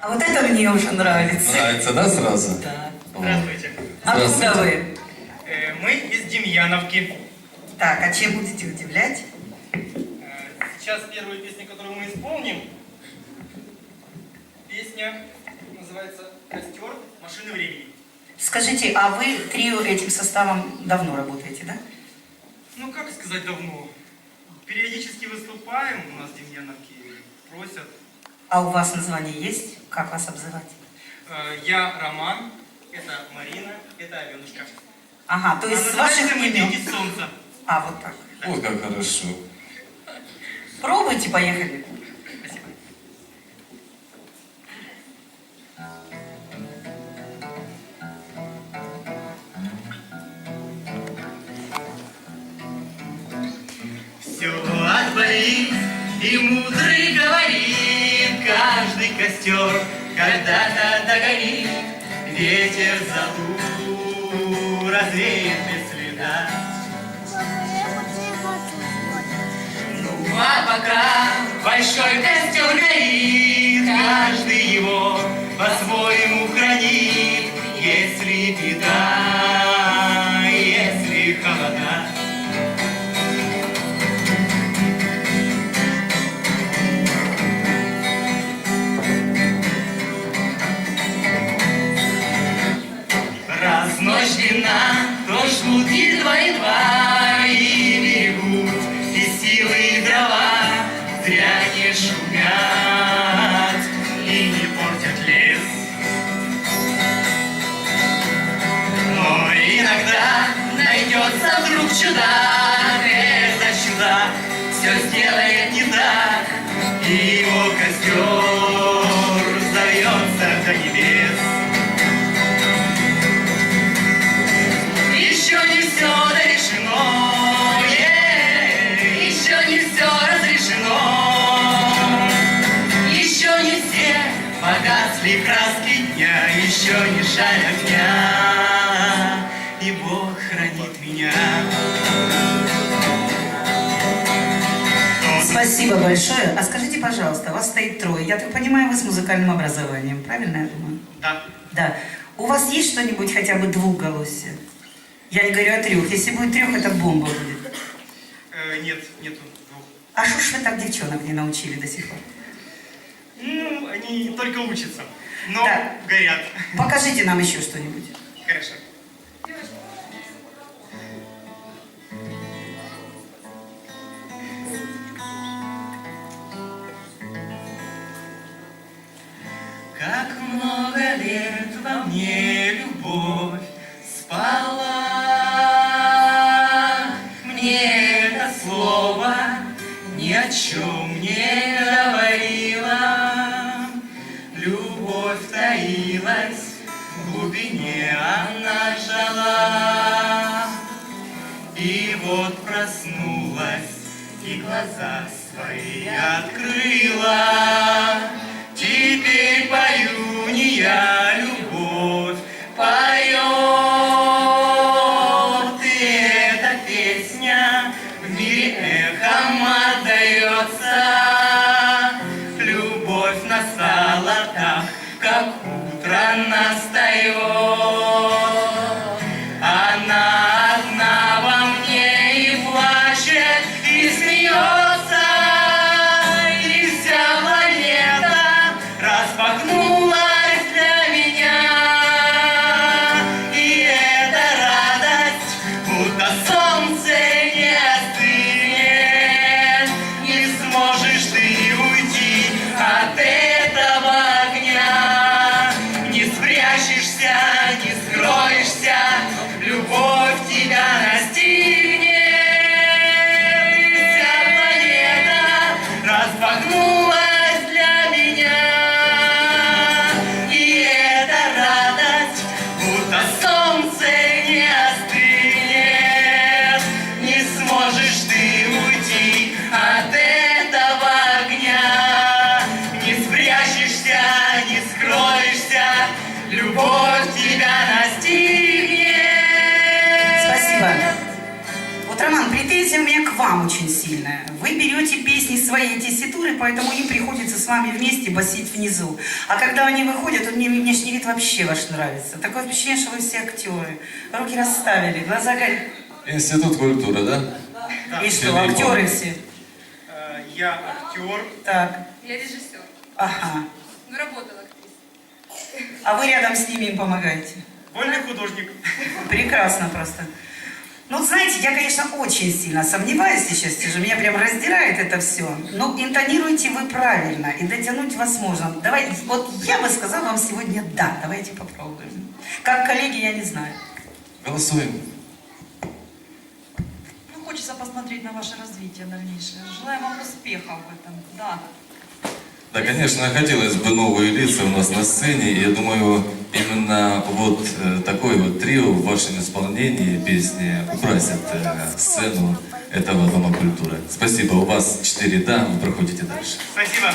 А вот это мне уже нравится. Нравится, да, сразу? Да. Здравствуйте. Откуда вы? Э, Мы из Демьяновки. Так, а чем будете удивлять? Э, Сейчас первую песню, которую мы исполним. Песня называется «Костер машины времени». Скажите, а вы трио этим составом давно работаете, да? Ну, как сказать давно? Периодически выступаем у нас в Демьяновке. Просят. А у вас название есть? Как вас обзывать? Э, Я Роман, это Марина, это Аленушка. Ага, то А есть с называемся ваших мы имен. «Дети солнца». А, вот так. Ой, как хорошо. Пробуйте, поехали. Спасибо. Все отболит, и каждый костер когда-то догорит, ветер залу развеет без следа. Ну а пока большой костер горит, каждый его по-своему хранит, если беда, то жгут едва-едва и берегут и силы и дрова зря не шумят и не портят лес. Но иногда найдется вдруг чудак, это чудак все сделает не так, и его костер погасли краски дня, еще не жаль огня, и Бог хранит меня. Спасибо большое. А скажите, пожалуйста, вас стоит трое. Я так понимаю, вы с музыкальным образованием, правильно я думаю? Да. Да. У вас есть что-нибудь хотя бы двухголосие? Я не говорю о трех. Если будет трех, это бомба будет. Э, нет, нету двух. А что ж вы так девчонок не научили до сих пор? Они только учатся, но Да. горят. Покажите нам еще что-нибудь. Хорошо. Как много лет во мне любовь спала. Мне это слово ни о чем не таилась, в глубине она жила. И вот проснулась, и глаза свои открыла. Теперь пою не я любовь, поет. И эта песня в мире эхом отдается. Любовь настала так, как утро настает. Она одна во мне и плачет, и смеется, и вся планета распахнулась для меня. И эта радость, будто солнце претензия у меня к вам очень сильная. Вы берете песни своей тесситуры, поэтому им приходится с вами вместе басить внизу. А когда они выходят, вот мне внешний вид вообще ваш нравится. Такое впечатление, что вы все актеры. Руки расставили, глаза горят. Институт культуры, да? И что, актеры все? Э, Я актер. Так, Я режиссер. ага. Ну, работала актрисой. А вы рядом с ними им помогаете? Вольный художник. Прекрасно просто. Ну, знаете, я, конечно, очень сильно сомневаюсь сейчас, сижу, меня прям раздирает это все. Но интонируете вы правильно, и дотянуть возможно. Давай, вот я бы сказала вам сегодня да, давайте попробуем. Как коллеги, я не знаю. Голосуем. Ну, хочется посмотреть на ваше развитие дальнейшее. Желаю вам успехов в этом. Да. Да, конечно, хотелось бы новые лица у нас на сцене. Я думаю, именно вот э, такой вот трио в вашем исполнении песни украсит э, сцену этого Дома культуры. Спасибо, у вас четыре «да», вы проходите дальше. Спасибо.